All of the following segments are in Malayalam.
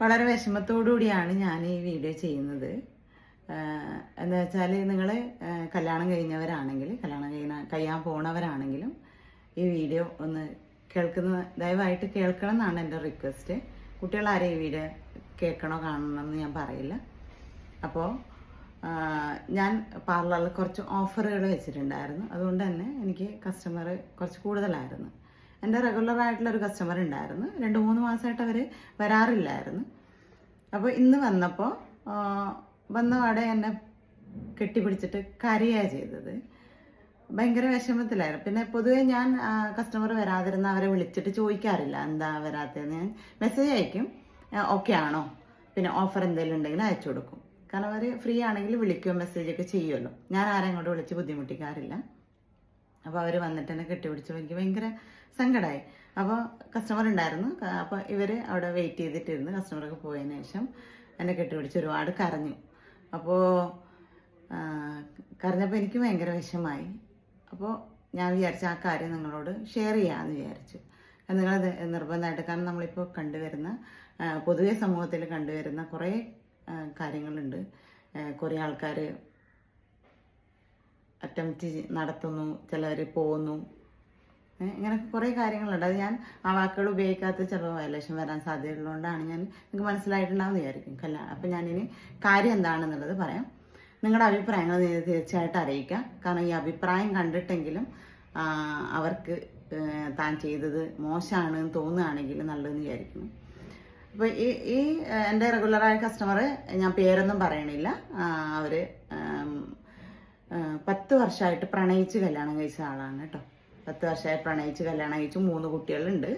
വളരെ വിഷമത്തോടു കൂടിയാണ് ഞാൻ ഈ വീഡിയോ ചെയ്യുന്നത്. എന്താ വെച്ചാൽ നിങ്ങൾ കല്യാണം കഴിഞ്ഞവരാണെങ്കിൽ കല്യാണം കഴിയുന്ന കഴിയാൻ പോണവരാണെങ്കിലും ഈ വീഡിയോ ഒന്ന് കേൾക്കുന്ന ദയവായിട്ട് കേൾക്കണം എന്നാണ് എന്റെ റിക്വസ്റ്റ്. കുട്ടികളാരും ഈ വീഡിയോ കേൾക്കണോ കാണണം എന്ന് ഞാൻ പറയില്ല. അപ്പോൾ ഞാൻ പാർലറിൽ കുറച്ച് ഓഫറുകൾ വെച്ചിട്ടുണ്ടായിരുന്നു. അതുകൊണ്ട് തന്നെ എനിക്ക് കസ്റ്റമർ കുറച്ച് കൂടുതലായിരുന്നു. എന്റെ റെഗുലർ ആയിട്ടുള്ള ഒരു കസ്റ്റമർ ഉണ്ടായിരുന്നു രണ്ട് മൂന്ന് മാസമായിട്ട് അവർ വരാറില്ലായിരുന്നു. അപ്പോൾ ഇന്ന് വന്നപ്പോൾ വന്ന അവിടെ എന്നെ കെട്ടിപ്പിടിച്ചിട്ട് കരയാണ് ചെയ്തത്. ഭയങ്കര വിഷമത്തിലായിരുന്നു. പിന്നെ പൊതുവേ ഞാൻ കസ്റ്റമർ വരാതിരുന്ന അവരെ വിളിച്ചിട്ട് ചോദിക്കാറില്ല എന്താ വരാത്തതെന്ന്. ഞാൻ മെസ്സേജ് അയക്കും. ഓക്കെ ആണോ? പിന്നെ ഓഫർ എന്തെങ്കിലും ഉണ്ടെങ്കിൽ അയച്ചു കൊടുക്കും. കാരണം അവർ ഫ്രീ ആണെങ്കിൽ വിളിക്കുകയോ മെസ്സേജ് ഒക്കെ ചെയ്യുമല്ലോ. ഞാൻ ആരെയും അങ്ങോട്ട് വിളിച്ച് ബുദ്ധിമുട്ടിക്കാറില്ല. അപ്പോൾ അവർ വന്നിട്ട് എന്നെ കെട്ടിപ്പിടിച്ചപ്പോൾ എനിക്ക് ഭയങ്കര സങ്കടമായി അപ്പോൾ കസ്റ്റമർ ഉണ്ടായിരുന്നു. അപ്പോൾ ഇവർ അവിടെ വെയിറ്റ് ചെയ്തിട്ടിരുന്ന് കസ്റ്റമറൊക്കെ പോയതിന് ശേഷം എന്നെ കെട്ടിപ്പിടിച്ച് ഒരുപാട് കരഞ്ഞു. അപ്പോൾ കരഞ്ഞപ്പോൾ എനിക്ക് ഭയങ്കര വിഷമായി. അപ്പോൾ ഞാൻ വിചാരിച്ച ആ കാര്യം നിങ്ങളോട് ഷെയർ ചെയ്യാമെന്ന് വിചാരിച്ചു. നിങ്ങൾ നിർബന്ധമായിട്ട് കാരണം നമ്മളിപ്പോൾ കണ്ടുവരുന്ന പൊതുവെ സമൂഹത്തിൽ കണ്ടുവരുന്ന കുറേ കാര്യങ്ങളുണ്ട്. കുറേ ആൾക്കാർ അറ്റംപ്റ്റ് നടത്തുന്നു ചിലവർ പോകുന്നു ഇങ്ങനെ കുറേ കാര്യങ്ങളുണ്ട്. അത് ഞാൻ ആ വാക്കുകൾ ഉപയോഗിക്കാത്ത ചിലപ്പോൾ വയലേഷൻ വരാൻ സാധ്യതയുള്ളതുകൊണ്ടാണ് ഞാൻ നിങ്ങൾക്ക് മനസ്സിലായിട്ടുണ്ടാവും വിചാരിക്കും. കല്യാണം അപ്പം ഞാനിനി കാര്യം എന്താണെന്നുള്ളത് പറയാം. നിങ്ങളുടെ അഭിപ്രായങ്ങൾ തീർച്ചയായിട്ടും അറിയിക്കുക കാരണം ഈ അഭിപ്രായം കണ്ടിട്ടെങ്കിലും അവർക്ക് താൻ ചെയ്തത് മോശമാണ് എന്ന് തോന്നുകയാണെങ്കിൽ നല്ലതെന്ന് വിചാരിക്കുന്നു. അപ്പോൾ ഈ ഈ എന്റെ റെഗുലറായ കസ്റ്റമർ ഞാൻ പേരൊന്നും പറയണില്ല. അവർ പത്ത് വർഷമായിട്ട് പ്രണയിച്ച് കല്യാണം കഴിച്ച ആളാണ് കേട്ടോ. പത്ത് വർഷമായി പ്രണയിച്ച് കല്യാണം കഴിച്ചു മൂന്ന് കുട്ടികളുണ്ട്.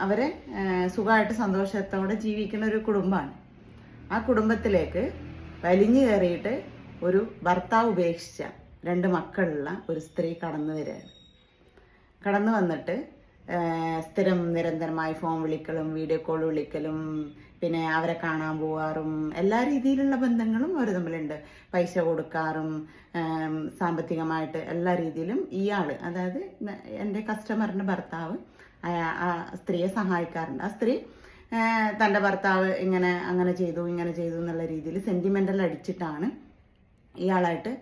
അവരെ സുഖമായിട്ട് സന്തോഷത്തോടെ ജീവിക്കുന്ന ഒരു കുടുംബമാണ്. ആ കുടുംബത്തിലേക്ക് വലിഞ്ഞു കയറിയിട്ട് ഒരു ഭർത്താവ് ഉപേക്ഷിച്ച രണ്ട് മക്കളുള്ള ഒരു സ്ത്രീ കടന്നു വരികയാണ്. കടന്നു വന്നിട്ട് സ്ഥിരം നിരന്തരമായി ഫോൺ വിളിക്കലും വീഡിയോ കോൾ വിളിക്കലും പിന്നെ അവരെ കാണാൻ പോവാറും. എല്ലാ രീതിയിലുള്ള ബന്ധങ്ങളും അവർ തമ്മിലുണ്ട്. പൈസ കൊടുക്കാറും സാമ്പത്തികമായിട്ട് എല്ലാ രീതിയിലും ഇയാൾ അതായത് എന്റെ കസ്റ്റമറിന്റെ ഭർത്താവ് ആ സ്ത്രീയെ സഹായിക്കാറുണ്ട്. ആ സ്ത്രീ തന്റെ ഭർത്താവ് ഇങ്ങനെ അങ്ങനെ ചെയ്തു ഇങ്ങനെ ചെയ്തു എന്നുള്ള രീതിയിൽ സെന്റിമെന്റൽ അടിച്ചിട്ടാണ് ഇയാളായിട്ട്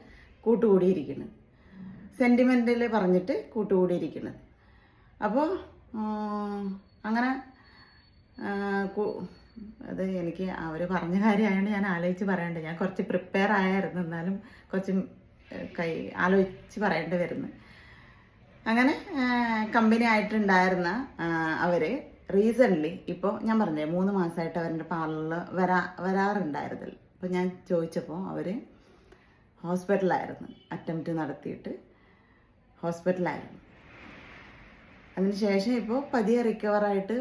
കൂട്ടുകൂടിയിരിക്കുന്നത്. സെന്റിമെന്റൽ പറഞ്ഞിട്ട് കൂട്ടുകൂടിയിരിക്കുന്നത്. അപ്പോൾ അങ്ങനെ അത് എനിക്ക് അവർ പറഞ്ഞ കാര്യമായതുകൊണ്ട് ഞാൻ ആലോചിച്ച് പറയണ്ട. ഞാൻ കുറച്ച് പ്രിപ്പയർ ആയായിരുന്നു. എന്നാലും കുറച്ച് കൈ ആലോചിച്ച് പറയേണ്ടി വരുന്നു. അങ്ങനെ കമ്പനി ആയിട്ടുണ്ടായിരുന്ന അവർ റീസെന്റ്ലി ഇപ്പോൾ ഞാൻ പറഞ്ഞേ മൂന്ന് മാസമായിട്ട് അവരുടെ പാർലറിൽ വരാ വരാറുണ്ടായിരുന്നില്ല. അപ്പോൾ ഞാൻ ചോദിച്ചപ്പോൾ അവർ ഹോസ്പിറ്റലായിരുന്നു അറ്റംപ്റ്റ് നടത്തിയിട്ട് ഹോസ്പിറ്റലായിരുന്നു അതിനുശേഷം ഇപ്പോൾ പതിയെ റിക്കവറായിട്ട്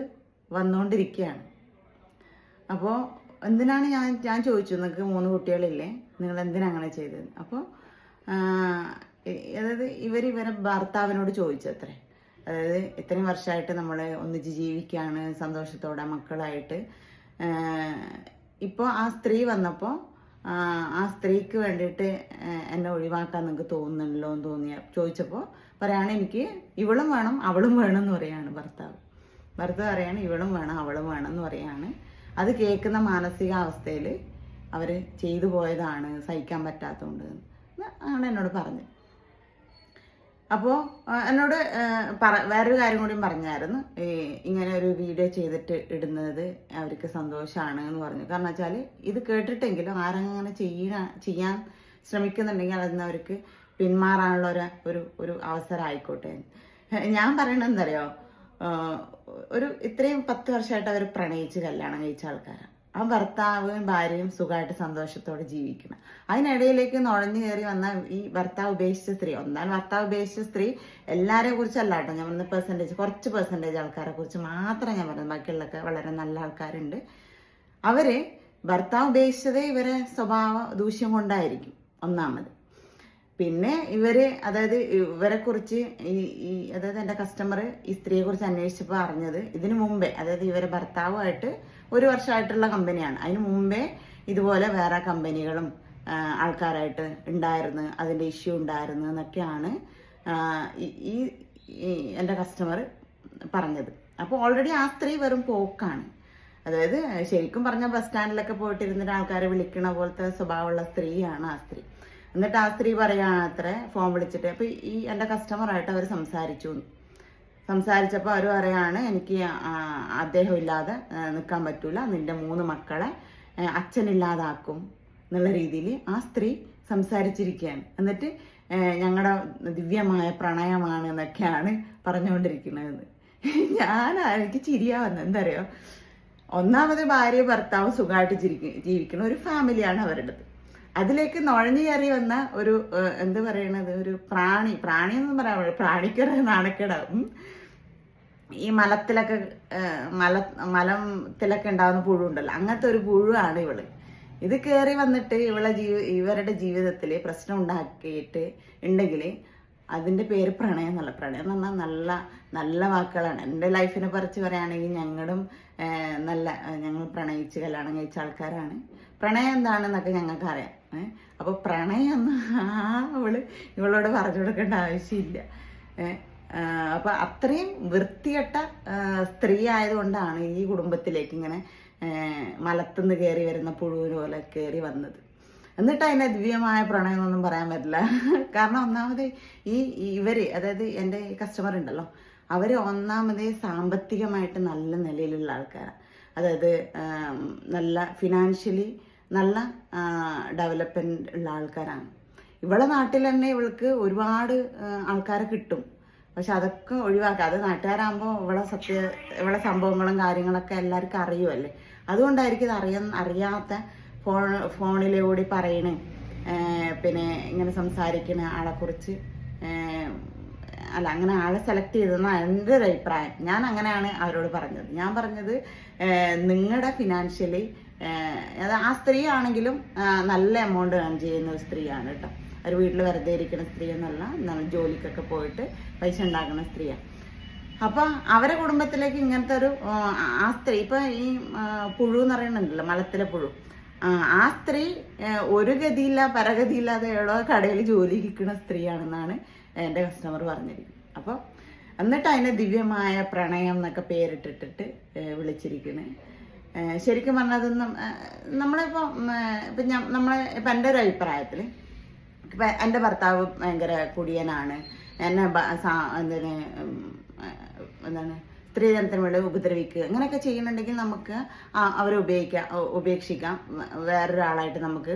വന്നുകൊണ്ടിരിക്കുകയാണ് അപ്പോൾ എന്തിനാണ് ഞാൻ ഞാൻ ചോദിച്ചു നിങ്ങൾക്ക് മൂന്ന് കുട്ടികളില്ലേ? നിങ്ങൾ എന്തിനാണ് അങ്ങനെ ചെയ്തത്? അപ്പോൾ അതായത് ഇവർ ഇവരെ ഭർത്താവിനോട് ചോദിച്ചത്രേ. അതായത് ഇത്രയും വർഷമായിട്ട് നമ്മൾ ഒന്നിച്ച് ജീവിക്കുകയാണ് സന്തോഷത്തോടെ മക്കളായിട്ട്. ഇപ്പോൾ ആ സ്ത്രീ വന്നപ്പോൾ ആ സ്ത്രീക്ക് വേണ്ടിയിട്ട് എന്നെ ഒഴിവാക്കാൻ നിങ്ങൾക്ക് തോന്നുന്നുണ്ടല്ലോ എന്ന് തോന്നിയ ചോദിച്ചപ്പോൾ പറയാണ് എനിക്ക് ഇവളും വേണം അവളും വേണം എന്ന് പറയാണ് ഭർത്താവ്. ഭർത്താവ് പറയാണ് ഇവളും വേണം അവളും വേണം എന്ന് പറയാണ്. അത് കേൾക്കുന്ന മാനസികാവസ്ഥയിൽ അവർ ചെയ്തു പോയതാണ് സഹിക്കാൻ പറ്റാത്തതുകൊണ്ട് ആണ് എന്നോട് പറഞ്ഞത്. അപ്പോൾ എന്നോട് പറ വേറൊരു കാര്യം കൂടിയും പറഞ്ഞായിരുന്നു. ഇങ്ങനെ ഒരു വീഡിയോ ചെയ്തിട്ട് ഇടുന്നത് അവർക്ക് സന്തോഷമാണ് എന്ന് പറഞ്ഞു. കാരണം വെച്ചാൽ ഇത് കേട്ടിട്ടെങ്കിലും ആരെങ്ങനെ ചെയ്യാൻ ചെയ്യാൻ ശ്രമിക്കുന്നുണ്ടെങ്കിൽ അതിന് അവർക്ക് പിന്മാറാനുള്ള ഒരു ഒരു ഒരു അവസരമായിക്കോട്ടെ. ഞാൻ പറയണത് എന്തറിയോ? ഒരു ഇത്രയും പത്ത് വർഷമായിട്ട് അവർ പ്രണയിച്ച് കല്യാണം കഴിച്ച ആൾക്കാരാണ് ആ ഭർത്താവും ഭാര്യയും സുഖമായിട്ട് സന്തോഷത്തോടെ ജീവിക്കണം. അതിനിടയിലേക്ക് നുഴഞ്ഞു കയറി വന്ന ഈ ഭർത്താവ് ഉപേക്ഷിച്ച സ്ത്രീ ഒന്നാൽ ഭർത്താവ് ഉപേക്ഷിച്ച സ്ത്രീ എല്ലാവരെയും കുറിച്ചല്ല കേട്ടോ. ഞാൻ പറഞ്ഞ പെർസെന്റേജ് കുറച്ച് പെർസെന്റേജ് ആൾക്കാരെ കുറിച്ച് മാത്രം ഞാൻ പറഞ്ഞത്. ബാക്കിയുള്ളൊക്കെ വളരെ നല്ല ആൾക്കാരുണ്ട്. അവർ ഭർത്താവ് ഉപേക്ഷിച്ചതേ ഇവരെ സ്വഭാവ ദൂഷ്യം കൊണ്ടായിരിക്കും. ഒന്നാമത്. പിന്നെ ഇവർ അതായത് ഇവരെ കുറിച്ച് ഈ ഈ അതായത് എന്റെ കസ്റ്റമർ ഈ സ്ത്രീയെ കുറിച്ച് അന്വേഷിച്ചപ്പോൾ അറിഞ്ഞത് ഇതിനു മുമ്പേ അതായത് ഇവരെ ഭർത്താവുമായിട്ട് ഒരു വർഷമായിട്ടുള്ള കമ്പനിയാണ് അതിന് മുമ്പേ ഇതുപോലെ വേറെ കമ്പനികളും ആൾക്കാരായിട്ട് ഉണ്ടായിരുന്നു അതിന്റെ ഇഷ്യൂ ഉണ്ടായിരുന്നു എന്നൊക്കെയാണ് ഈ- എന്റെ കസ്റ്റമർ പറഞ്ഞത്. അപ്പോൾ ഓൾറെഡി ആ സ്ത്രീ വെറും പോക്കാണ്. അതായത് ശരിക്കും പറഞ്ഞ ബസ് സ്റ്റാൻഡിലൊക്കെ പോയിട്ടിരുന്നിട്ട് ആൾക്കാരെ വിളിക്കണ പോലത്തെ സ്വഭാവമുള്ള സ്ത്രീയാണ് ആ സ്ത്രീ. എന്നിട്ട് ആ സ്ത്രീ പറയാണ് അത്ര ഫോൺ വിളിച്ചിട്ട്. അപ്പൊ ഈ എന്റെ കസ്റ്റമറായിട്ട് അവർ സംസാരിച്ചു. സംസാരിച്ചപ്പോൾ അവർ പറയാണ് എനിക്ക് അദ്ദേഹം ഇല്ലാതെ നിൽക്കാൻ പറ്റൂല. നിന്റെ മൂന്ന് മക്കളെ അച്ഛനില്ലാതാക്കും എന്നുള്ള രീതിയിൽ ആ സ്ത്രീ സംസാരിച്ചിരിക്കുകയാണ്. എന്നിട്ട് ഞങ്ങളുടെ ദിവ്യമായ പ്രണയമാണ് എന്നൊക്കെയാണ് പറഞ്ഞുകൊണ്ടിരിക്കുന്നത്. ഞാൻ എനിക്ക് ചിരിയാ വന്നത് എന്താ അറിയോ? ഒന്നാമത് ഭാര്യ ഭർത്താവ് സുഖമായിട്ട് ജീവിക്കുന്ന ഒരു ഫാമിലിയാണ് അവരുടേത്. അതിലേക്ക് നുഴഞ്ഞു കയറി വന്ന ഒരു എന്ത് പറയണത്? ഒരു പ്രാണി. പ്രാണി എന്ന് പറയാൻ. പ്രാണിക്കൊരു നാണക്കേടാവും ഈ മലത്തിലൊക്കെ മല മലത്തിലൊക്കെ ഉണ്ടാവുന്ന പുഴുണ്ടല്ലോ. അങ്ങനത്തെ ഒരു പുഴുവാണ് ഇവൾ. ഇത് കയറി വന്നിട്ട് ഇവളെ ജീവ ഇവരുടെ ജീവിതത്തിൽ പ്രശ്നം ഉണ്ടാക്കിയിട്ട് ഉണ്ടെങ്കിൽ അതിന്റെ പേര് പ്രണയം എന്നല്ല. പ്രണയം എന്ന് പറഞ്ഞാൽ നല്ല നല്ല വാക്കുകളാണ്. എന്റെ ലൈഫിനെ പറിച്ച് പറയുകയാണെങ്കിൽ ഞങ്ങളും നല്ല ഞങ്ങൾ പ്രണയിച്ച് കല്യാണം കഴിച്ച ആൾക്കാരാണ്. പ്രണയം എന്താണെന്നൊക്കെ ഞങ്ങൾക്ക് അറിയാം ഏഹ് അപ്പോൾ പ്രണയം എന്ന് ആ അവൾ ഇവളോട് പറഞ്ഞു കൊടുക്കേണ്ട ആവശ്യമില്ല. ഏഹ് അപ്പൊ അത്രയും വൃത്തികെട്ട സ്ത്രീ ആയതുകൊണ്ടാണ് ഈ കുടുംബത്തിലേക്ക് ഇങ്ങനെ മലത്തുനിന്ന് കയറി വരുന്ന പുഴുവിന് പോലെ കയറി വന്നത്. എന്നിട്ട് അതിന് ദിവ്യമായ പ്രണയമൊന്നും പറയാൻ പറ്റില്ല. കാരണം ഒന്നാമത് ഈ ഇവർ അതായത് എന്റെ കസ്റ്റമർ ഉണ്ടല്ലോ അവർ ഒന്നാമത് സാമ്പത്തികമായിട്ട് നല്ല നിലയിലുള്ള ആൾക്കാരാണ് അതായത് നല്ല ഫിനാൻഷ്യലി നല്ല ഡെവലപ്മെന്റ് ഉള്ള ആൾക്കാരാണ്. ഇവളെ നാട്ടിൽ തന്നെ ഇവൾക്ക് ഒരുപാട് ആൾക്കാരെ കിട്ടും. പക്ഷെ അതൊക്കെ ഒഴിവാക്കുക അത് നാട്ടുകാരാകുമ്പോൾ ഇവിടെ സത്യ ഇവിടെ സംഭവങ്ങളും കാര്യങ്ങളൊക്കെ എല്ലാവർക്കും അറിയുമല്ലേ അതുകൊണ്ടായിരിക്കും ഇത് അറിയാൻ അറിയാത്ത ഫോൺ ഫോണിലൂടെ പറയണേ. പിന്നെ ഇങ്ങനെ സംസാരിക്കണ ആളെക്കുറിച്ച് അല്ല അങ്ങനെ ആളെ സെലക്ട് ചെയ്തെന്നാണ് എന്റെ ഒരു അഭിപ്രായം. ഞാൻ അങ്ങനെയാണ് അവരോട് പറഞ്ഞത്. ഞാൻ പറഞ്ഞത് നിങ്ങളുടെ ഫിനാൻഷ്യലി അത് ആ സ്ത്രീ ആണെങ്കിലും നല്ല എമൗണ്ട് ഏൺ ചെയ്യുന്ന ഒരു സ്ത്രീയാണ് കേട്ടോ. ഒരു വീട്ടിൽ വെറുതെ ഇരിക്കുന്ന സ്ത്രീ എന്നല്ല ജോലിക്കൊക്കെ പോയിട്ട് പൈസ ഉണ്ടാക്കുന്ന സ്ത്രീയാണ് അപ്പൊ അവരെ കുടുംബത്തിലേക്ക് ഇങ്ങനത്തെ ഒരു ആ, സ്ത്രീ ഇപ്പൊ ഈ പുഴു എന്ന് പറയുന്നുണ്ടല്ലോ മലത്തിലെ പുഴു. ആ സ്ത്രീ ഒരു ഗതിയില്ല പരഗതിയില്ലാതെ എവിടെ കടയിൽ ജോലി ഇരിക്കുന്ന സ്ത്രീയാണെന്നാണ് എന്റെ കസ്റ്റമർ പറഞ്ഞിരിക്കും അപ്പോൾ എന്നിട്ട് അതിന് ദിവ്യമായ പ്രണയം എന്നൊക്കെ പേരിട്ടിട്ടിട്ട് വിളിച്ചിരിക്കുന്നത് ശരിക്കും പറഞ്ഞതൊന്നും നമ്മളിപ്പോൾ ഇപ്പം ഞാൻ നമ്മളെ ഇപ്പം എന്റെ ഒരു അഭിപ്രായത്തിൽ ഇപ്പം എന്റെ ഭർത്താവ് ഭയങ്കര കുടിയനാണ്. എന്നെ എന്തിന് എന്താണ് സ്ത്രീധനത്തിന് വേണ്ടി ഉപദ്രവിക്കുക അങ്ങനെയൊക്കെ ചെയ്യുന്നുണ്ടെങ്കിൽ നമുക്ക് അവരെ ഉപയോഗിക്കാം ഉപേക്ഷിക്കാം. വേറൊരാളായിട്ട് നമുക്ക്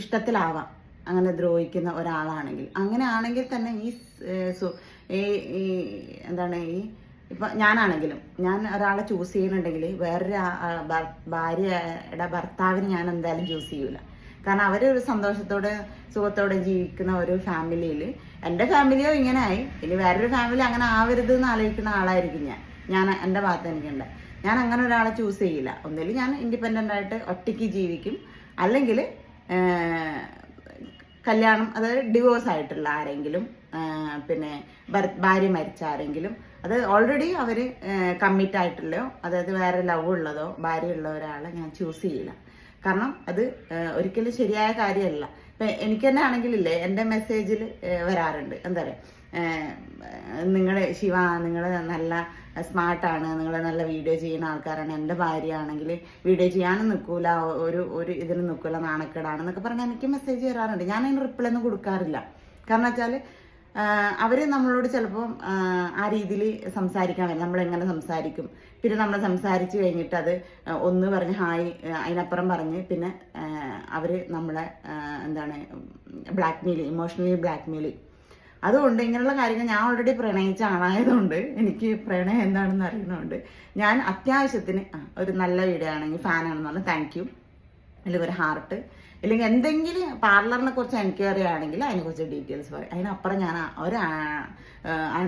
ഇഷ്ടത്തിലാവാം. അങ്ങനെ ദ്രോഹിക്കുന്ന ഒരാളാണെങ്കിൽ. അങ്ങനെ ആണെങ്കിൽ തന്നെ ഈ എന്താണ് ഈ ഇപ്പൊ ഞാനാണെങ്കിലും ഞാൻ ഒരാളെ ചൂസ് ചെയ്യുന്നുണ്ടെങ്കിൽ വേറൊരു ഭാര്യയുടെ ഭർത്താവിന് ഞാൻ എന്തായാലും ചൂസ് ചെയ്യൂല. കാരണം അവരൊരു സന്തോഷത്തോടെ സുഖത്തോടെ ജീവിക്കുന്ന ഒരു ഫാമിലിയിൽ എന്റെ ഫാമിലിയോ ഇങ്ങനെ ആയി ഇനി വേറൊരു ഫാമിലി അങ്ങനെ ആവരുത് എന്ന് ആലോചിക്കുന്ന ആളായിരിക്കും ഞാൻ. ഞാൻ എന്റെ ഭാഗത്ത് എനിക്കുണ്ട്. ഞാൻ അങ്ങനെ ഒരാളെ ചൂസ് ചെയ്യില്ല. ഒന്നിൽ ഞാൻ ഇൻഡിപെൻഡന്റ് ആയിട്ട് ഒറ്റയ്ക്ക് ജീവിക്കും. അല്ലെങ്കിൽ കല്യാണം അതായത് ഡിവോഴ്സ് ആയിട്ടുള്ള ആരെങ്കിലും പിന്നെ ഭാര്യ മരിച്ച ആരെങ്കിലും അത് ഓൾറെഡി അവർ കമ്മിറ്റ് ആയിട്ടുള്ളോ അതായത് വേറെ ലവ് ഉള്ളതോ ഭാര്യ ഉള്ള ഒരാളെ ഞാൻ ചൂസ് ചെയ്യില്ല. കാരണം അത് ഒരിക്കലും ശരിയായ കാര്യമല്ല. ഇപ്പം എനിക്ക് തന്നെ ആണെങ്കിലില്ലേ എന്റെ മെസ്സേജിൽ വരാറുണ്ട്. എന്താ പറയുക നിങ്ങൾ ശിവ നിങ്ങൾ നല്ല സ്മാർട്ടാണ് നിങ്ങൾ നല്ല വീഡിയോ ചെയ്യുന്ന ആൾക്കാരാണ്. എന്റെ ഭാര്യ ആണെങ്കിൽ വീഡിയോ ചെയ്യാനും നിൽക്കൂല ഒരു ഒരു ഇതിന് നിൽക്കൂല നാണക്കേടാണെന്നൊക്കെ പറഞ്ഞാൽ എനിക്ക് മെസ്സേജ് തരാറുണ്ട് ഞാൻ അതിന് റിപ്ലൈ ഒന്നും കൊടുക്കാറില്ല. കാരണം വെച്ചാൽ അവർ നമ്മളോട് ചിലപ്പം ആ രീതിയിൽ സംസാരിക്കാൻ വരും. നമ്മളെങ്ങനെ സംസാരിക്കും? പിന്നെ നമ്മൾ സംസാരിച്ച് കഴിഞ്ഞിട്ട് അത് ഒന്ന് പറഞ്ഞ് ഹായ് അതിനപ്പുറം പറഞ്ഞ് പിന്നെ അവർ നമ്മളെ എന്താണ് ബ്ലാക്ക്മെയിൽ ഇമോഷണലി ബ്ലാക്ക് മെയിൽ അതുകൊണ്ട് ഇങ്ങനെയുള്ള കാര്യങ്ങൾ ഞാൻ ഓൾറെഡി പ്രണയിച്ച ആളായതുകൊണ്ട് എനിക്ക് പ്രണയം എന്താണെന്ന് അറിയുന്നതുകൊണ്ട് ഞാൻ അത്യാവശ്യത്തിന് ഒരു നല്ല വീഡിയോ ആണെങ്കിൽ ഫാനാണെന്ന് പറഞ്ഞാൽ താങ്ക് യു അല്ലെങ്കിൽ ഒരു ഹാർട്ട് അല്ലെങ്കിൽ എന്തെങ്കിലും പാർലറിനെ കുറിച്ച് എൻക്വയറി ആണെങ്കിൽ അതിനെക്കുറിച്ച് ഡീറ്റെയിൽസ് പറയും അതിനപ്പുറം ഞാൻ ഒരു ആ- ആ,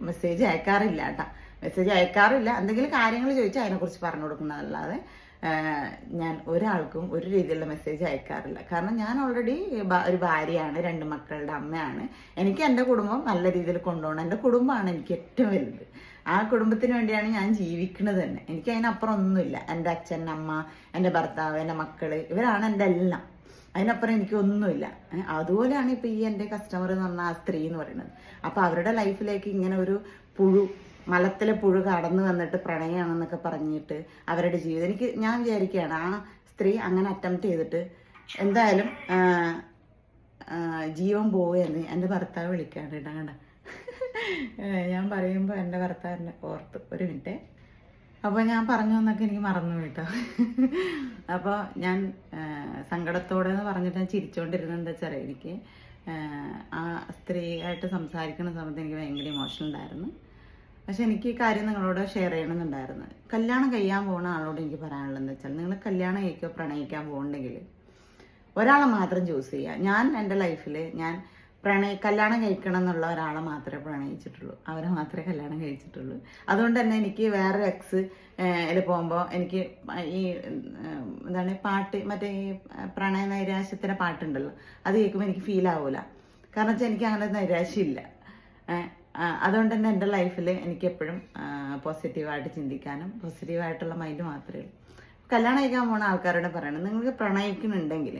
മെസ്സേജ് അയക്കാറില്ല കേട്ടോ. മെസ്സേജ് അയക്കാറില്ല. എന്തെങ്കിലും കാര്യങ്ങൾ ചോദിച്ചാൽ അതിനെക്കുറിച്ച് പറഞ്ഞു കൊടുക്കുന്നതല്ലാതെ ഞാൻ ഒരാൾക്കും ഒരു രീതിയിലുള്ള മെസ്സേജ് അയക്കാറില്ല. കാരണം ഞാൻ ഓൾറെഡി ഒരു ഭാര്യയാണ് രണ്ട് മക്കളുടെ അമ്മയാണ്. എനിക്ക് എന്റെ കുടുംബം നല്ല രീതിയിൽ കൊണ്ടുപോകണം. എന്റെ കുടുംബമാണ് എനിക്ക് ഏറ്റവും വലുത്. ആ കുടുംബത്തിന് വേണ്ടിയാണ് ഞാൻ ജീവിക്കുന്നത് തന്നെ. എനിക്ക് അതിനപ്പുറം ഒന്നുമില്ല എന്റെ അച്ഛൻ അമ്മ എന്റെ ഭർത്താവ് എന്റെ മക്കൾ ഇവരാണ് എന്റെ എല്ലാം. അതിനപ്പുറം എനിക്കൊന്നുമില്ല. അതുപോലെയാണ് ഇപ്പം ഈ എന്റെ കസ്റ്റമർ എന്ന് പറഞ്ഞ ആ സ്ത്രീ എന്ന് പറയുന്നത്. അപ്പോൾ അവരുടെ ലൈഫിലേക്ക് ഇങ്ങനെ ഒരു പുഴു മലത്തിലെ പുഴു കടന്നു വന്നിട്ട് പ്രണയമാണെന്നൊക്കെ പറഞ്ഞിട്ട് അവരുടെ ജീവിതം. എനിക്ക് ഞാൻ വിചാരിക്കുകയാണ് ആ സ്ത്രീ അങ്ങനെ അറ്റംപ്റ്റ് ചെയ്തിട്ട് എന്തായാലും ജീവൻ പോവുകയെന്ന് എന്റെ ഭർത്താവ് വിളിക്കാണ്ട് കേട്ടോ കണ്ട? ഞാൻ പറയുമ്പോൾ എന്റെ ഭർത്താവിനെ ഓർത്തു ഒരു മിനിറ്റ്. അപ്പോൾ ഞാൻ പറഞ്ഞു എന്നൊക്കെ എനിക്ക് മറന്നു കേട്ടോ. അപ്പോൾ ഞാൻ സങ്കടത്തോടെ എന്ന് പറഞ്ഞിട്ട് ഞാൻ ചിരിച്ചുകൊണ്ടിരുന്നത് വെച്ചാൽ എനിക്ക് ആ സ്ത്രീയായിട്ട് സംസാരിക്കുന്ന സമയത്ത് എനിക്ക് ഭയങ്കര ഇമോഷണൽ ഉണ്ടായിരുന്നു. പക്ഷെ എനിക്ക് ഈ കാര്യം നിങ്ങളോട് ഷെയർ ചെയ്യണമെന്നുണ്ടായിരുന്നു. കല്യാണം കഴിയാൻ പോകുന്ന ആളോട് എനിക്ക് പറയാനുള്ളത് എന്താ വെച്ചാൽ നിങ്ങൾ കല്യാണം കഴിക്കോ പ്രണയിക്കാൻ പോകുന്നുണ്ടെങ്കിൽ ഒരാളെ മാത്രം ചൂസ് ചെയ്യുക. ഞാൻ എന്റെ ലൈഫിൽ ഞാൻ പ്രണയ കല്യാണം കഴിക്കണം എന്നുള്ള ഒരാളെ മാത്രമേ പ്രണയിച്ചിട്ടുള്ളൂ. അവരെ മാത്രമേ കല്യാണം കഴിച്ചിട്ടുള്ളൂ. അതുകൊണ്ട് തന്നെ എനിക്ക് വേറെ എക്സ് ഇതിൽ പോകുമ്പോൾ എനിക്ക് ഈ എന്താണ് പാട്ട് മറ്റേ ഈ പ്രണയ നൈരാശ്യത്തിന്റെ പാട്ടുണ്ടല്ലോ അത് കേൾക്കുമ്പോൾ എനിക്ക് ഫീൽ ആവില്ല കാരണം വെച്ചാൽ എനിക്ക് അങ്ങനെ നൈരാശ്യമില്ല അതുകൊണ്ട് തന്നെ എന്റെ ലൈഫിൽ എനിക്ക് എപ്പോഴും പോസിറ്റീവായിട്ട് ചിന്തിക്കാനും പോസിറ്റീവായിട്ടുള്ള മൈൻഡ് മാത്രമേ ഉള്ളൂ. കല്യാണം കഴിക്കാൻ പോണ ആൾക്കാരോട് പറയണം നിങ്ങൾക്ക് പ്രണയിക്കുന്നുണ്ടെങ്കിൽ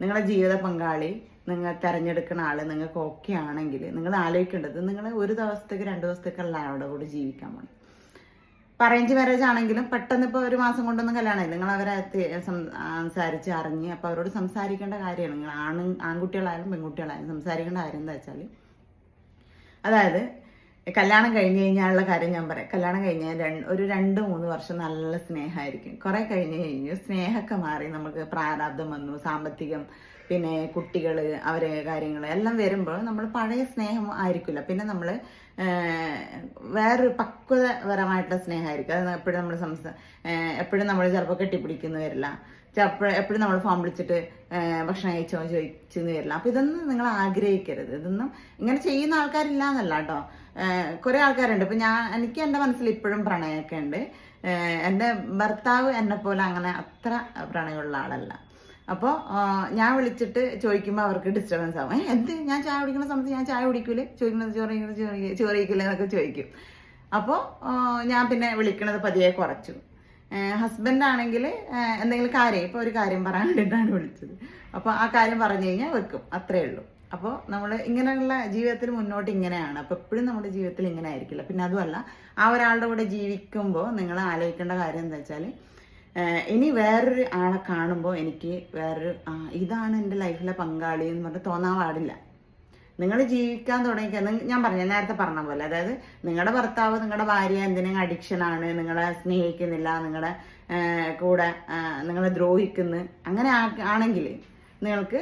നിങ്ങളുടെ ജീവിത പങ്കാളി നിങ്ങൾ തിരഞ്ഞെടുക്കുന്ന ആൾ നിങ്ങൾക്ക് ഓക്കെ ആണെങ്കിൽ നിങ്ങൾ ആലോചിക്കേണ്ടത് നിങ്ങൾ ഒരു ദിവസത്തേക്ക് രണ്ട് ദിവസത്തേക്കുള്ള ആളുടെ കൂടെ ജീവിക്കാൻ പോകണം അറേഞ്ച് മാരേജ് ആണെങ്കിലും പെട്ടെന്ന് ഇപ്പോൾ ഒരു മാസം കൊണ്ടൊന്നും കല്യാണമില്ല നിങ്ങൾ അവരെ സംസാരിച്ച് അറിഞ്ഞ് അപ്പോൾ അവരോട് സംസാരിക്കേണ്ട കാര്യമാണ്. നിങ്ങൾ ആണ് ആൺകുട്ടികളായാലും പെൺകുട്ടികളായാലും സംസാരിക്കേണ്ട കാര്യം എന്താ വെച്ചാൽ അതായത് കല്യാണം കഴിഞ്ഞ് കഴിഞ്ഞാലുള്ള കാര്യം ഞാൻ പറയാം. കല്യാണം കഴിഞ്ഞാൽ രണ്ട് ഒരു രണ്ട് മൂന്ന് വർഷം നല്ല സ്നേഹമായിരിക്കും. കുറെ കഴിഞ്ഞ് കഴിഞ്ഞ് സ്നേഹമൊക്കെ മാറി നമുക്ക് പ്രാരാബ്ദം വന്നു സാമ്പത്തികം പിന്നെ കുട്ടികൾ അവരെ കാര്യങ്ങൾ എല്ലാം വരുമ്പോൾ നമ്മൾ പഴയ സ്നേഹം ആയിരിക്കില്ല. പിന്നെ നമ്മൾ വേറൊരു പക്വതപരമായിട്ടുള്ള സ്നേഹമായിരിക്കും. അത് എപ്പോഴും നമ്മൾ സംസാ എപ്പോഴും നമ്മൾ ചിലപ്പോൾ കെട്ടിപ്പിടിക്കുന്നു വരില്ല എപ്പോഴും നമ്മൾ ഫോം വിളിച്ചിട്ട് ഭക്ഷണം കഴിച്ചോ ചോദിച്ചെന്ന് വരില്ല. അപ്പം ഇതൊന്നും നിങ്ങൾ ആഗ്രഹിക്കരുത്. ഇതൊന്നും ഇങ്ങനെ ചെയ്യുന്ന ആൾക്കാരില്ല എന്നല്ല കേട്ടോ കുറേ ആൾക്കാരുണ്ട്. ഇപ്പം ഞാൻ എനിക്ക് എന്റെ മനസ്സിൽ ഇപ്പോഴും പ്രണയമൊക്കെ ഉണ്ട്. എന്റെ ഭർത്താവ് എന്നെ പോലെ അങ്ങനെ അത്ര പ്രണയമുള്ള ആളല്ല. അപ്പോൾ ഞാൻ വിളിച്ചിട്ട് ചോദിക്കുമ്പോൾ അവർക്ക് ഡിസ്റ്റർബൻസ് ആവും. ഏഹ് എന്ത്? ഞാൻ ചായ കുടിക്കുന്ന സമയത്ത് ഞാൻ ചായ കുടിക്കൂലേ? ചോദിക്കുന്നത് ചോറ് ചോറ് എന്നൊക്കെ ചോദിക്കും. അപ്പോൾ ഞാൻ പിന്നെ വിളിക്കണത് പതിയെ കുറച്ചു. ഹസ്ബൻഡ് ആണെങ്കിൽ എന്തെങ്കിലും കാര്യം ഇപ്പോൾ ഒരു കാര്യം പറയാൻ വേണ്ടിയിട്ടാണ് വിളിച്ചത്. അപ്പോൾ ആ കാര്യം പറഞ്ഞു കഴിഞ്ഞാൽ വെക്കും അത്രേ ഉള്ളൂ. അപ്പോൾ നമ്മൾ ഇങ്ങനെയുള്ള ജീവിതത്തിൽ മുന്നോട്ട് ഇങ്ങനെയാണ്. അപ്പോൾ എപ്പോഴും നമ്മുടെ ജീവിതത്തിൽ ഇങ്ങനെ ആയിരിക്കില്ല. പിന്നെ അതുമല്ല ആ ഒരാളുടെ കൂടെ ജീവിക്കുമ്പോൾ നിങ്ങൾ ആലോചിക്കേണ്ട കാര്യം എന്താ വെച്ചാൽ ഇനി വേറൊരു ആളെ കാണുമ്പോൾ എനിക്ക് വേറൊരു ഇതാണ് എന്റെ ലൈഫിലെ പങ്കാളി എന്ന് പറഞ്ഞ് തോന്നാൻ പാടില്ല. നിങ്ങൾ ജീവിക്കാൻ തുടങ്ങിക്കാൻ ഞാൻ പറഞ്ഞു നേരത്തെ പറഞ്ഞ പോലെ. അതായത് നിങ്ങളുടെ ഭർത്താവ് നിങ്ങളുടെ ഭാര്യ എന്തിനും അഡിക്ഷൻ ആണ് നിങ്ങളെ സ്നേഹിക്കുന്നില്ല നിങ്ങളെ കൂടെ നിങ്ങളെ ദ്രോഹിക്കുന്നു. അങ്ങനെ ആണെങ്കിൽ നിങ്ങൾക്ക്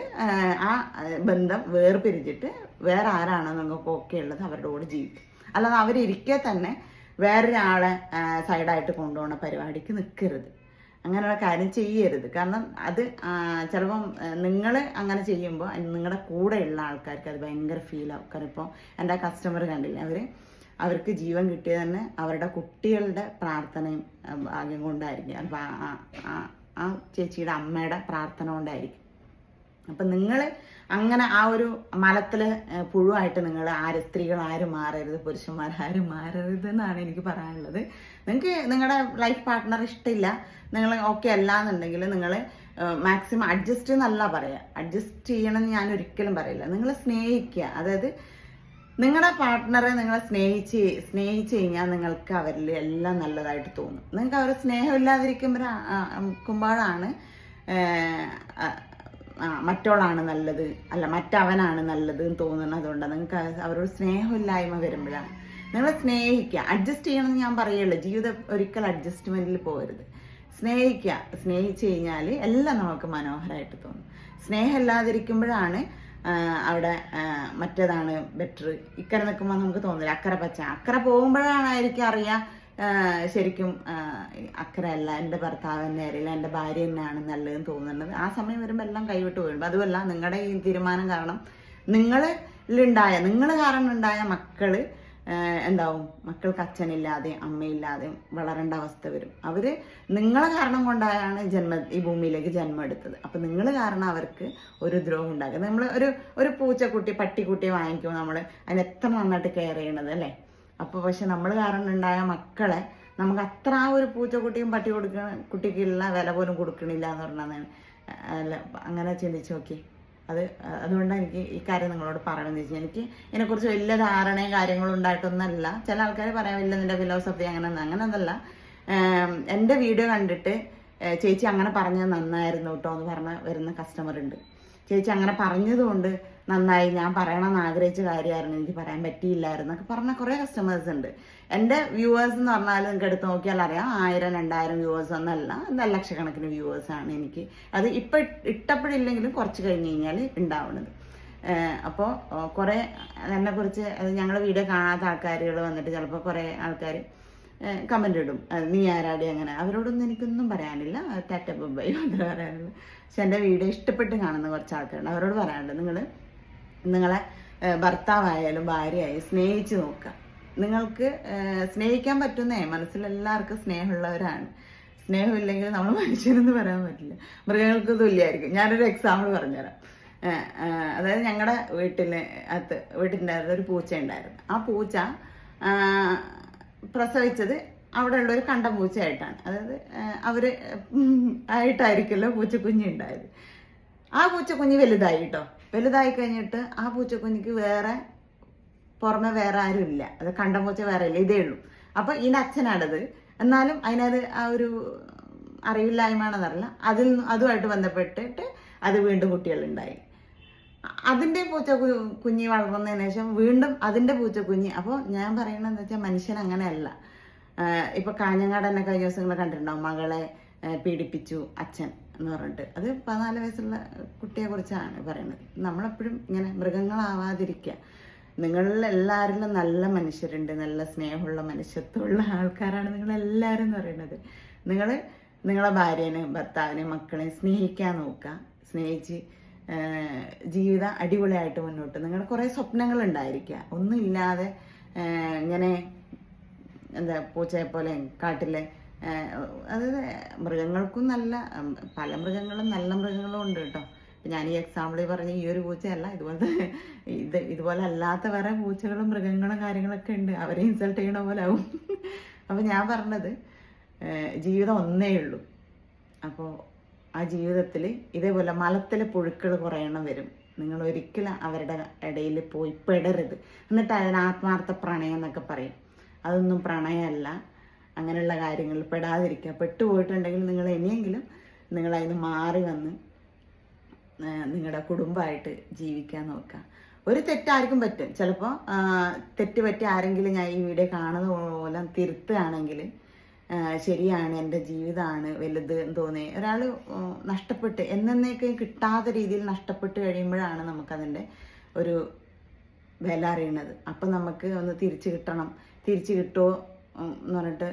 ആ, ബന്ധം വേർപിരിച്ചിട്ട് വേറെ ആരാണോ നിങ്ങൾക്ക് ഓക്കെ ഉള്ളത് അവരുടെ കൂടെ ജീവിക്കും. അല്ലാതെ അവരിരിക്കെ തന്നെ വേറൊരാളെ സൈഡായിട്ട് കൊണ്ടുപോകുന്ന പരിപാടിക്ക് നിൽക്കരുത് അങ്ങനെയുള്ള കാര്യം ചെയ്യരുത്. കാരണം അത് ചിലപ്പം നിങ്ങൾ അങ്ങനെ ചെയ്യുമ്പോൾ നിങ്ങളുടെ കൂടെയുള്ള ആൾക്കാർക്ക് അത് ഭയങ്കര ഫീൽ ആവും. കാരണം ഇപ്പോൾ എന്റെ കസ്റ്റമർ കണ്ടില്ലേ? അവർ അവർക്ക് ജീവൻ കിട്ടിയത് തന്നെ അവരുടെ കുട്ടികളുടെ പ്രാർത്ഥനയും ഭാഗ്യം കൊണ്ടായിരിക്കും. ആ- ആ ചേച്ചിയുടെ അമ്മയുടെ പ്രാർത്ഥന കൊണ്ടായിരിക്കും. അപ്പം നിങ്ങൾ അങ്ങനെ ആ ഒരു മലത്തിൽ പുഴുവായിട്ട് നിങ്ങൾ ആര് സ്ത്രീകൾ ആരും മാറരുത് പുരുഷന്മാർ ആരും മാറരുത് എന്നാണ് എനിക്ക് പറയാനുള്ളത്. നിങ്ങൾക്ക് നിങ്ങളുടെ ലൈഫ് പാർട്ട്ണർ ഇഷ്ടമില്ല നിങ്ങൾ ഓക്കെ അല്ല എന്നുണ്ടെങ്കിൽ നിങ്ങൾ മാക്സിമം അഡ്ജസ്റ്റ് എന്നല്ല പറയുക അഡ്ജസ്റ്റ് ചെയ്യണം എന്ന് ഞാൻ ഒരിക്കലും പറയില്ല. നിങ്ങൾ സ്നേഹിക്കുക അതായത് നിങ്ങളുടെ പാർട്ട്ണറെ നിങ്ങളെ സ്നേഹിച്ച് സ്നേഹിച്ച് കഴിഞ്ഞാൽ നിങ്ങൾക്ക് അവരിൽ എല്ലാം നല്ലതായിട്ട് തോന്നും. നിങ്ങൾക്ക് അവരെ സ്നേഹമില്ലാതിരിക്കുമ്പോഴാണ് മറ്റോളാണ് നല്ലത് അല്ല മറ്റവനാണ് നല്ലത് എന്ന് തോന്നുന്നത് അതുകൊണ്ടാണ് നിങ്ങൾക്ക് അവരോട് സ്നേഹമില്ലായ്മ വരുമ്പോഴാണ്. നിങ്ങളെ സ്നേഹിക്കുക. അഡ്ജസ്റ്റ് ചെയ്യണമെന്ന് ഞാൻ പറയുള്ളൂ. ജീവിതം ഒരിക്കൽ അഡ്ജസ്റ്റ്മെന്റിൽ പോകരുത്. സ്നേഹിക്കുക. സ്നേഹിച്ചു കഴിഞ്ഞാൽ എല്ലാം നമുക്ക് മനോഹരമായിട്ട് തോന്നും. സ്നേഹമില്ലാതിരിക്കുമ്പോഴാണ് അവിടെ മറ്റേതാണ് ബെറ്റർ ഇക്കരെ നിൽക്കുമ്പോൾ നമുക്ക് തോന്നില്ല അക്കരെ പച്ച. അക്കരെ പോകുമ്പോഴാണായിരിക്കും അറിയാം ശരിക്കും ആ, അക്കരെ അല്ല എന്റെ ഭർത്താവ് തന്നെ അറിയില്ല എന്റെ ഭാര്യ തന്നെയാണ് നല്ലതെന്ന് തോന്നുന്നത്. ആ സമയം വരുമ്പോൾ എല്ലാം കൈവിട്ട് വീഴും അതുമല്ല നിങ്ങളുടെ ഈ തീരുമാനം കാരണം നിങ്ങളിലുണ്ടായ നിങ്ങൾ കാരണം ഉണ്ടായ മക്കൾ എന്താവും? മക്കൾക്ക് അച്ഛനില്ലാതെ അമ്മയില്ലാതെ വളരേണ്ട അവസ്ഥ വരും. അവർ നിങ്ങളെ കാരണം കൊണ്ടായാണ് ജന്മ ഈ ഭൂമിയിലേക്ക് ജന്മം എടുത്തത്. അപ്പം നിങ്ങൾ കാരണം അവർക്ക് ഒരു ദ്രോഹം ഉണ്ടാക്കുക. നമ്മൾ ഒരു ഒരു പൂച്ചക്കുട്ടി പട്ടിക്കുട്ടി വാങ്ങിക്കുമ്പോൾ നമ്മൾ അതിന് എത്ര നന്നായിട്ട് കെയർ ചെയ്യണത് അല്ലേ? അപ്പോൾ പക്ഷെ നമ്മൾ കാരണം ഉണ്ടായ മക്കളെ നമുക്ക് അത്ര ആ ഒരു പൂച്ചക്കുട്ടിയും പട്ടി കൊടുക്കണ കുട്ടിക്കുള്ള വില പോലും കൊടുക്കണില്ല എന്ന് പറഞ്ഞാൽ അല്ല അങ്ങനെ ചിന്തിച്ച് നോക്കി. അത് അതുകൊണ്ടാണ് എനിക്ക് ഈ കാര്യം നിങ്ങളോട് പറയണമെന്ന് വെച്ചാൽ എനിക്ക് ഇതിനെക്കുറിച്ച് വലിയ ധാരണയും കാര്യങ്ങളും ഉണ്ടായിട്ടൊന്നല്ല ചില ആൾക്കാർ പറയാൻ വലിയ നിന്റെ ഫിലോസഫി അങ്ങനെ അങ്ങനെ ഒന്നല്ല. എന്റെ വീഡിയോ കണ്ടിട്ട് ചേച്ചി അങ്ങനെ പറഞ്ഞത് നന്നായിരുന്നു കേട്ടോ എന്ന് പറഞ്ഞ വരുന്ന കസ്റ്റമർ ഉണ്ട്. ചേച്ചി അങ്ങനെ പറഞ്ഞതുകൊണ്ട് നന്നായി ഞാൻ പറയണമെന്ന് ആഗ്രഹിച്ച കാര്യമായിരുന്നു. എനിക്ക് പറയാൻ പറ്റിയില്ലായിരുന്നു എന്നൊക്കെ പറഞ്ഞ കുറേ കസ്റ്റമേഴ്സ് ഉണ്ട്. എന്റെ വ്യൂവേഴ്സ് എന്ന് പറഞ്ഞാൽ നിങ്ങൾക്ക് എടുത്ത് നോക്കിയാൽ അറിയാം. ആയിരം രണ്ടായിരം വ്യൂവേഴ്സ് ഒന്നല്ല നല്ല ലക്ഷക്കണക്കിന് ആണ് എനിക്ക്. അത് ഇപ്പം ഇട്ടപ്പോഴില്ലെങ്കിലും കുറച്ച് കഴിഞ്ഞ് കഴിഞ്ഞാൽ ഉണ്ടാവുന്നത് അപ്പോൾ കുറേ എന്നെക്കുറിച്ച് കുറിച്ച് ഞങ്ങളുടെ വീഡിയോ കാണാത്ത ആൾക്കാരുകൾ വന്നിട്ട് ചിലപ്പോൾ കുറേ ആൾക്കാർ കമന്റ് ഇടും. നീ ആരാടി അങ്ങനെ. അവരോടൊന്നും എനിക്കൊന്നും പറയാനില്ല. ടാറ്റ ബൈ മാത്രമേ പറയാനുള്ളൂ. പക്ഷെ എന്റെ വീഡിയോ ഇഷ്ടപ്പെട്ട് കാണുന്ന കുറച്ച് ആൾക്കാരുണ്ട്. അവരോട് പറയാനുണ്ട്. നിങ്ങൾ നിങ്ങളെ ഭർത്താവായാലും ഭാര്യയായാലും സ്നേഹിച്ച് നോക്കുക. നിങ്ങൾക്ക് സ്നേഹിക്കാൻ പറ്റുന്നേ? മനസ്സിലെല്ലാവർക്കും സ്നേഹമുള്ളവരാണ്. സ്നേഹമില്ലെങ്കിൽ നമ്മൾ മനുഷ്യനെന്ന് പറയാൻ പറ്റില്ല. മൃഗങ്ങൾക്ക് തുല്യമായിരിക്കും. ഞാനൊരു എക്സാമ്പിൾ പറഞ്ഞുതരാം. അതായത് ഞങ്ങളുടെ വീട്ടിലെ അകത്ത് വീട്ടിന്റെ അകത്ത് ഒരു പൂച്ച ഉണ്ടായിരുന്നു. ആ പൂച്ച പ്രസവിച്ചത് അവിടെ ഒരു കണ്ടം പൂച്ചയായിട്ടാണ്. അതായത് അവർ ആയിട്ടായിരിക്കുമല്ലോ പൂച്ചക്കുഞ്ഞ് ഉണ്ടായത്. ആ പൂച്ചക്കുഞ്ഞ് വലുതായി കേട്ടോ. വലുതായി കഴിഞ്ഞിട്ട് ആ പൂച്ചക്കുഞ്ഞിക്ക് വേറെ പുറമെ വേറെ ആരും ഇല്ല. അത് കണ്ടം പൂച്ച വേറെ ഇല്ല. ഇതേ ഉള്ളൂ. അപ്പൊ ഇതിന്റെ അച്ഛനാണത്. എന്നാലും അതിനത് ആ ഒരു അറിവില്ലായ്മയാണെന്നറിയില്ല. അതിൽ അതുമായിട്ട് ബന്ധപ്പെട്ടിട്ട് അത് വീണ്ടും കുട്ടികളുണ്ടായി അതിന്റെ പൂച്ച കുഞ്ഞി വളർന്നതിന് ശേഷം വീണ്ടും അതിന്റെ പൂച്ച കുഞ്ഞി അപ്പോൾ ഞാൻ പറയണെന്ന് വെച്ചാൽ മനുഷ്യൻ അങ്ങനെയല്ല. ഇപ്പോൾ ഇപ്പൊ കാഞ്ഞങ്ങാട് തന്നെ കഴിഞ്ഞ ദിവസം നിങ്ങൾ കണ്ടിട്ടുണ്ടാവും മകളെ പീഡിപ്പിച്ചു അച്ഛൻ. എന്ന് പറഞ്ഞിട്ട്. അത് പതിനാല് വയസ്സുള്ള കുട്ടിയെ കുറിച്ചാണ് പറയുന്നത്. നമ്മളെപ്പോഴും ഇങ്ങനെ മൃഗങ്ങളാവാതിരിക്കുക. നിങ്ങളിൽ എല്ലാവരിലും നല്ല മനുഷ്യരുണ്ട്. നല്ല സ്നേഹമുള്ള മനുഷ്യത്വമുള്ള ആൾക്കാരാണ് നിങ്ങൾ എല്ലാവരും എന്ന് പറയുന്നത്. നിങ്ങൾ നിങ്ങളെ ഭാര്യനെ ഭർത്താവിനെ മക്കളെ സ്നേഹിക്കാൻ നോക്കുക. സ്നേഹിച്ച് ജീവിത അടിപൊളിയായിട്ട് മുന്നോട്ട്. നിങ്ങൾ കുറേ സ്വപ്നങ്ങൾ ഉണ്ടായിരിക്കുക ഒന്നുമില്ലാതെ ഇങ്ങനെ എന്താ പൂച്ചയെ പോലെ കാട്ടിലെ അതായത് മൃഗങ്ങൾക്കും നല്ല പല മൃഗങ്ങളും നല്ല മൃഗങ്ങളും ഉണ്ട് കേട്ടോ. ഞാൻ ഈ എക്സാമ്പിൾ പറഞ്ഞ ഈ ഒരു പൂച്ചയല്ല ഇതുപോലത്തെ ഇത് ഇതുപോലെ അല്ലാത്ത വേറെ പൂച്ചകളും മൃഗങ്ങളും കാര്യങ്ങളൊക്കെ ഉണ്ട്. അവരെ ഇൻസൾട്ട് ചെയ്യണ പോലെ ആവും. അപ്പൊ ഞാൻ പറഞ്ഞത് ജീവിതം ഒന്നേ ഉള്ളൂ. അപ്പോൾ ആ ജീവിതത്തിൽ ഇതേപോലെ മലത്തിലെ പുഴുക്കൾ കുറയണം വരും. നിങ്ങൾ ഒരിക്കലും അവരുടെ ഇടയിൽ പോയി പെടരുത്. എന്നിട്ട് അതിന് ആത്മാർത്ഥ പ്രണയം എന്നൊക്കെ പറയും. അതൊന്നും പ്രണയമല്ല. അങ്ങനെയുള്ള കാര്യങ്ങളിൽ പെടാതിരിക്കുക. പെട്ടുപോയിട്ടുണ്ടെങ്കിൽ നിങ്ങൾ ഇനിയെങ്കിലും നിങ്ങൾ അതിന് മാറി വന്ന് നിങ്ങളുടെ കുടുംബമായിട്ട് ജീവിക്കാൻ നോക്കുക. ഒരു തെറ്റാർക്കും പറ്റും. ചിലപ്പോൾ തെറ്റ് പറ്റി ആരെങ്കിലും ഞാൻ ഈ വീഡിയോ കാണുന്ന പോലെ തിരുത്തുകയാണെങ്കിൽ ശരിയാണ് എന്റെ ജീവിതമാണ് വലുത് എന്ന് തോന്നി ഒരാൾ നഷ്ടപ്പെട്ട് എന്നേക്കും കിട്ടാത്ത രീതിയിൽ നഷ്ടപ്പെട്ട് കഴിയുമ്പോഴാണ് നമുക്കതിന്റെ ഒരു വില അറിയണത്. അപ്പം നമുക്ക് ഒന്ന് തിരിച്ചു കിട്ടണം. തിരിച്ചു കിട്ടുമോ എന്ന് പറഞ്ഞിട്ട്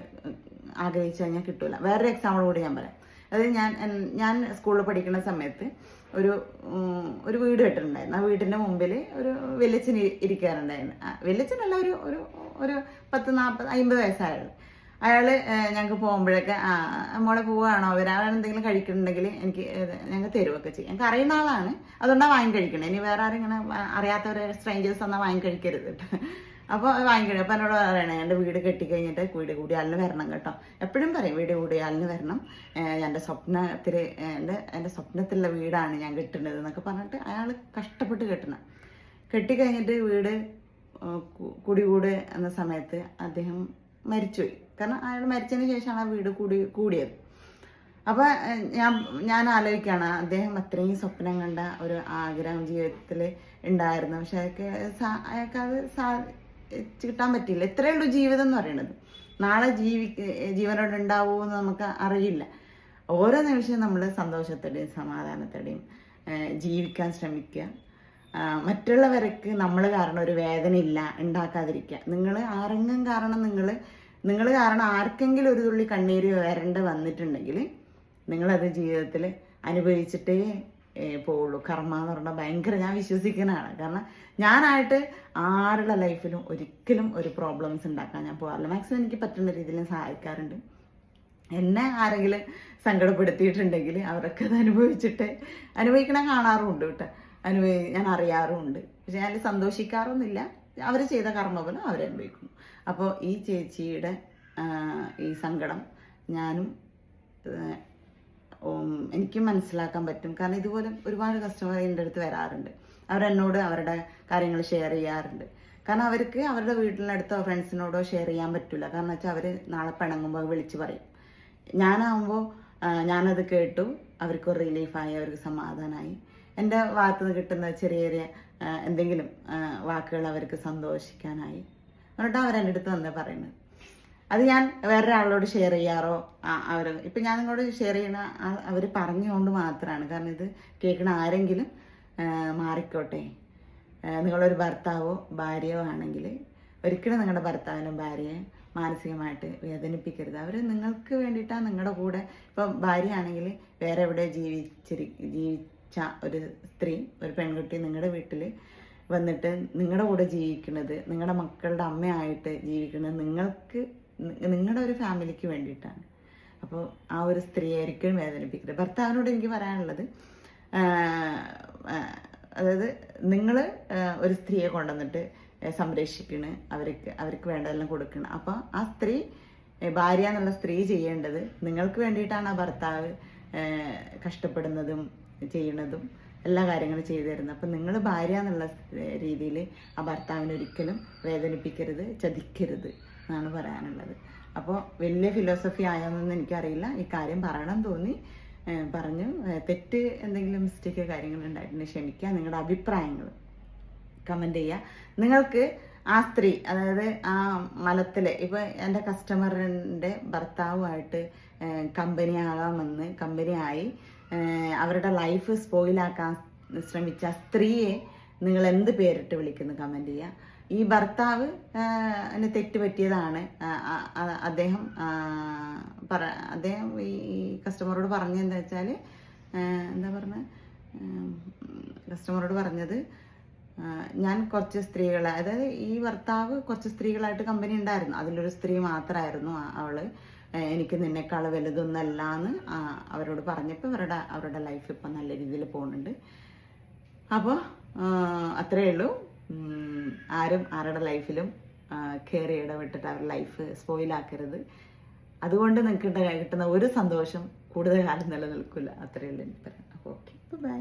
ആഗ്രഹിച്ചു കഴിഞ്ഞാൽ കിട്ടൂല. വേറൊരു എക്സാമ്പിൾ കൂടി ഞാൻ പറയാം. അതായത് ഞാൻ ഞാൻ സ്കൂളിൽ പഠിക്കുന്ന സമയത്ത് ഒരു ഒരു വീട് കെട്ടിട്ടുണ്ടായിരുന്നു. ആ വീടിന്റെ മുമ്പിൽ ഒരു വെല്ലച്ചൻ ഇരിക്കാറുണ്ടായിരുന്നു. വെല്ലച്ചനല്ല ഒരു ഒരു ഒരു പത്ത് നാൽപ്പത് അമ്പത് വയസ്സായത് അയാൾ ഞങ്ങൾക്ക് പോകുമ്പോഴൊക്കെ ആ മോളെ പോവുകയാണോ? ഒരാൾ എന്തെങ്കിലും കഴിക്കുന്നുണ്ടെങ്കിൽ എനിക്ക് ഞങ്ങൾക്ക് തരുവൊക്കെ ചെയ്യും. ഞങ്ങൾക്ക് അറിയുന്ന ആളാണ്. അതുകൊണ്ടാണ് വാങ്ങി കഴിക്കണേ. ഇനി വേറെ ആരും ഇങ്ങനെ അറിയാത്തവരെ സ്ട്രേഞ്ചേഴ്സ് എന്നാൽ വാങ്ങി കഴിക്കരുത് അപ്പോൾ ഭയങ്കര അപ്പോൾ എന്നോട് പറയണേ എന്റെ വീട് കെട്ടിക്കഴിഞ്ഞിട്ട് വീട് കൂടിയാലിന് വരണം കേട്ടോ. എപ്പോഴും പറയും വീട് കൂടിയാലിന് വരണം. എന്റെ സ്വപ്നത്തിൽ എന്റെ എന്റെ സ്വപ്നത്തിലുള്ള വീടാണ് ഞാൻ കെട്ടുന്നത് എന്നൊക്കെ പറഞ്ഞിട്ട് അയാൾ കഷ്ടപ്പെട്ട് കെട്ടണം. കെട്ടിക്കഴിഞ്ഞിട്ട് വീട് കുടികൂട് എന്ന സമയത്ത് അദ്ദേഹം മരിച്ചുപോയി. കാരണം അയാൾ മരിച്ചതിന് ശേഷമാണ് ആ വീട് കൂടി കൂടിയത്. അപ്പോൾ ഞാൻ ഞാൻ ആലോചിക്കുകയാണ് അദ്ദേഹം അത്രയും സ്വപ്നം കണ്ട ഒരു ആഗ്രഹം ജീവിതത്തിൽ ഉണ്ടായിരുന്നു. പക്ഷെ അയാൾക്ക് അയാൾക്കത് അയാൾക്ക് അത് സാ കിട്ടാൻ പറ്റില്ല ഇത്രയേ ഉള്ളൂ ജീവിതം എന്ന് പറയുന്നത്. നാളെ ജീവി ജീവനോട് ഉണ്ടാവുമോ എന്ന് നമുക്ക് അറിയില്ല. ഓരോ നിമിഷവും നമ്മൾ സന്തോഷത്തോടെയും സമാധാനത്തോടെയും ജീവിക്കാൻ ശ്രമിക്കുക. മറ്റുള്ളവർക്ക് നമ്മൾ കാരണം ഒരു വേദനയില്ല ഉണ്ടാക്കാതിരിക്കുക. നിങ്ങൾ ആരെങ്കിലും കാരണം നിങ്ങൾ നിങ്ങൾ കാരണം ആർക്കെങ്കിലും ഒരു തുള്ളി കണ്ണീര് വരേണ്ട വന്നിട്ടുണ്ടെങ്കിൽ നിങ്ങളത് ജീവിതത്തിൽ അനുഭവിച്ചിട്ടേ പോവുള്ളൂ. കർമ്മ എന്ന് പറഞ്ഞാൽ ഭയങ്കര ഞാൻ വിശ്വസിക്കുന്നതാണ്. കാരണം ഞാനായിട്ട് ആരുടെ ലൈഫിലും ഒരിക്കലും ഒരു പ്രോബ്ലംസ് ഉണ്ടാക്കാൻ ഞാൻ പോകാറില്ല മാക്സിമം എനിക്ക് പറ്റുന്ന രീതിയിൽ സഹായിക്കാറുണ്ട്. എന്നെ ആരെങ്കിലും സങ്കടപ്പെടുത്തിയിട്ടുണ്ടെങ്കിൽ അവരൊക്കെ അത് അനുഭവിച്ചിട്ട് അനുഭവിക്കണ കാണാറുമുണ്ട് കേട്ടോ. അനുഭവി ഞാൻ അറിയാറുമുണ്ട്. പക്ഷെ ഞാൻ സന്തോഷിക്കാറൊന്നുമില്ല. അവർ ചെയ്ത കർമ്മഫലം അവരനുഭവിക്കുന്നു അപ്പോൾ ഈ ചേച്ചിയുടെ ഈ സങ്കടം ഞാനും എനിക്കും മനസ്സിലാക്കാൻ പറ്റും. കാരണം ഇതുപോലെ ഒരുപാട് കസ്റ്റമർ എന്റെ അടുത്ത് വരാറുണ്ട്. അവരെന്നോട് അവരുടെ കാര്യങ്ങൾ ഷെയർ ചെയ്യാറുണ്ട്. കാരണം അവർക്ക് അവരുടെ വീട്ടിനടുത്തോ ഫ്രണ്ട്സിനോടോ ഷെയർ ചെയ്യാൻ പറ്റില്ല കാരണം വെച്ചാൽ അവർ നാളെ പിണങ്ങുമ്പോൾ വിളിച്ച് പറയും. ഞാനാവുമ്പോൾ ഞാനത് കേട്ടു. അവർക്ക് റിലീഫായി അവർക്ക് സമാധാനമായി എന്റെ ഭാഗത്ത് നിന്ന് കിട്ടുന്ന ചെറിയ ചെറിയ എന്തെങ്കിലും വാക്കുകൾ അവർക്ക് സന്തോഷിക്കാനായി. എന്നിട്ട് അവരെന്റെ അടുത്ത് തന്നെ പറയുന്നത്. അത് ഞാൻ വേറൊരാളോട് ഷെയർ ചെയ്യാറോ? അവർ ഇപ്പം ഞാൻ നിങ്ങളോട് ഷെയർ ചെയ്യണ അവർ പറഞ്ഞുകൊണ്ട് മാത്രമാണ് കാരണം ഇത് കേൾക്കണ ആരെങ്കിലും മാറിക്കോട്ടെ. നിങ്ങളൊരു ഭർത്താവോ ഭാര്യയോ ആണെങ്കിൽ ഒരിക്കലും നിങ്ങളുടെ ഭർത്താവിനും ഭാര്യയെ മാനസികമായിട്ട് വേദനിപ്പിക്കരുത്. അവർ നിങ്ങൾക്ക് വേണ്ടിയിട്ടാണ് നിങ്ങളുടെ കൂടെ ഇപ്പം ഭാര്യ ആണെങ്കിൽ വേറെ എവിടെ ജീവിച്ചിരി ജീവിച്ച ഒരു സ്ത്രീ ഒരു പെൺകുട്ടി നിങ്ങളുടെ വീട്ടിൽ വന്നിട്ട് നിങ്ങളുടെ കൂടെ ജീവിക്കുന്നത് നിങ്ങളുടെ മക്കളുടെ അമ്മയായിട്ട് ജീവിക്കുന്നത് നിങ്ങൾക്ക് നിങ്ങളുടെ ഒരു ഫാമിലിക്ക് വേണ്ടിയിട്ടാണ്. അപ്പോൾ ആ ഒരു സ്ത്രീയായിരിക്കും വേദനിപ്പിക്കുന്നത്. ഭർത്താവിനോട് എനിക്ക് പറയാനുള്ളത് അതായത് നിങ്ങൾ ഒരു സ്ത്രീയെ കൊണ്ടുവന്നിട്ട് സംരക്ഷിക്കണ് അവർക്ക് അവർക്ക് വേണ്ടതെല്ലാം കൊടുക്കണം. അപ്പോൾ ആ സ്ത്രീ ഭാര്യ എന്നുള്ള സ്ത്രീ ചെയ്യേണ്ടത് നിങ്ങൾക്ക് വേണ്ടിയിട്ടാണ് ആ ഭർത്താവ് കഷ്ടപ്പെടുന്നതും ചെയ്യണതും എല്ലാ കാര്യങ്ങളും ചെയ്തു തരുന്നത്. അപ്പം നിങ്ങൾ ഭാര്യ എന്നുള്ള രീതിയിൽ ആ ഭർത്താവിനെ ഒരിക്കലും വേദനിപ്പിക്കരുത് ചതിക്കരുത്. എന്നാണ് പറയാനുള്ളത്. അപ്പോൾ വലിയ ഫിലോസഫി ആയോന്നൊന്നും എനിക്കറിയില്ല. ഈ കാര്യം പറയണം തോന്നി. പറഞ്ഞു. തെറ്റ് എന്തെങ്കിലും മിസ്റ്റേക്ക് കാര്യങ്ങൾ ഉണ്ടായിട്ടുണ്ടെങ്കിൽ ക്ഷമിക്കുക. നിങ്ങളുടെ അഭിപ്രായങ്ങൾ കമന്റ് ചെയ്യുക. നിങ്ങൾക്ക് ആ സ്ത്രീ അതായത് ആ മലത്തിലെ ഇപ്പോൾ എന്റെ കസ്റ്റമറിന്റെ ഭർത്താവുമായിട്ട് കമ്പനി ആകാമെന്ന് കമ്പനി ആയി അവരുടെ ലൈഫ് സ്പോയിലാക്കാൻ ശ്രമിച്ച സ്ത്രീയെ നിങ്ങൾ എന്ത് പേരിട്ട് വിളിക്കുന്നു കമന്റ് ചെയ്യുക? ഈ ഭർത്താവ് തെറ്റ് പറ്റിയതാണ് അദ്ദേഹം പറ അദ്ദേഹം ഈ കസ്റ്റമറോട് പറഞ്ഞത് എന്താ വെച്ചാൽ എന്താ പറഞ്ഞ? കസ്റ്റമറോട് പറഞ്ഞത് ഞാൻ കുറച്ച് സ്ത്രീകളെ അതായത് ഈ ഭർത്താവ് കുറച്ച് സ്ത്രീകളായിട്ട് കമ്പനി ഉണ്ടായിരുന്നു. അതിലൊരു സ്ത്രീ മാത്രമായിരുന്നു അവൾ. എനിക്ക് നിന്നെക്കാൾ വലുതൊന്നല്ല എന്ന് അവരോട് പറഞ്ഞപ്പോൾ അവരുടെ അവരുടെ ലൈഫ് ഇപ്പം നല്ല രീതിയിൽ പോകുന്നുണ്ട്. അപ്പോൾ അത്രയേ ഉള്ളൂ. ആരും ആരുടെ ലൈഫിലും കയറി ഇടപെട്ടിട്ട് അവരുടെ ലൈഫ് സ്പോയിലാക്കരുത് അതുകൊണ്ട് നിങ്ങൾക്ക് കിട്ടുന്ന ഒരു സന്തോഷം കൂടുതൽ കാലം നിലനിൽക്കില്ല അത്രയേ എനിക്ക് പറയാം അപ്പോൾ ഓക്കെ ബൈ